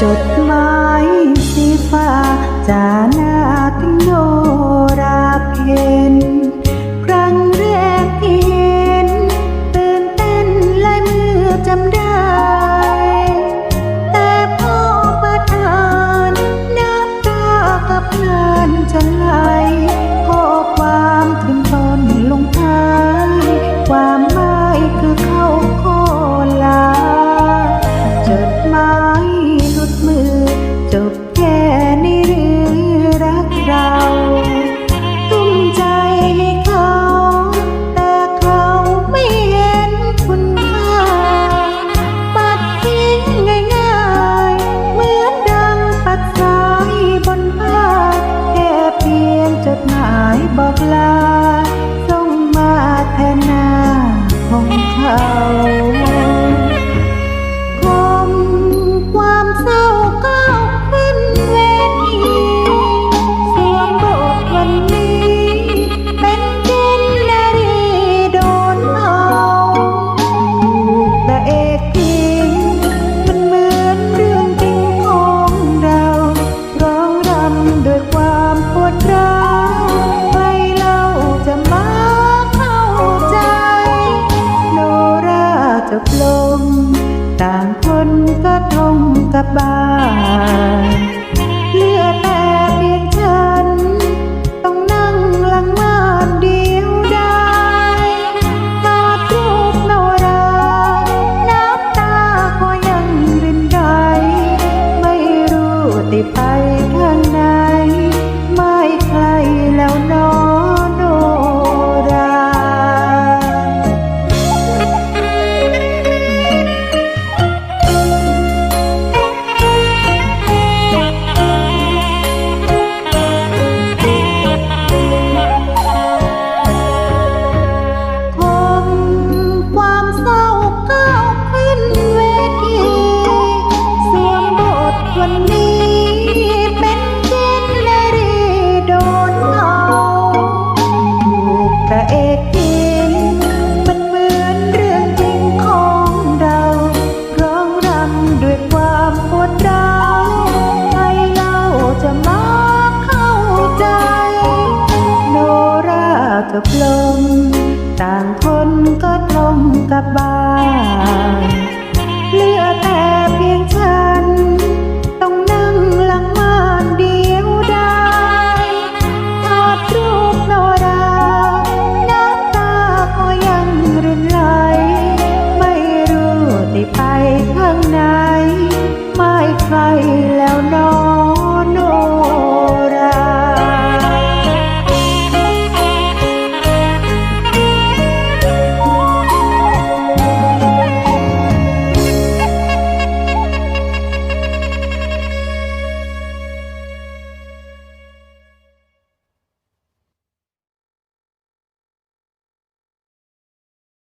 จด บลม ต่างคนก็ท่องกับบ้าน กับลม ต่างคนก็ตรงกับบ้าน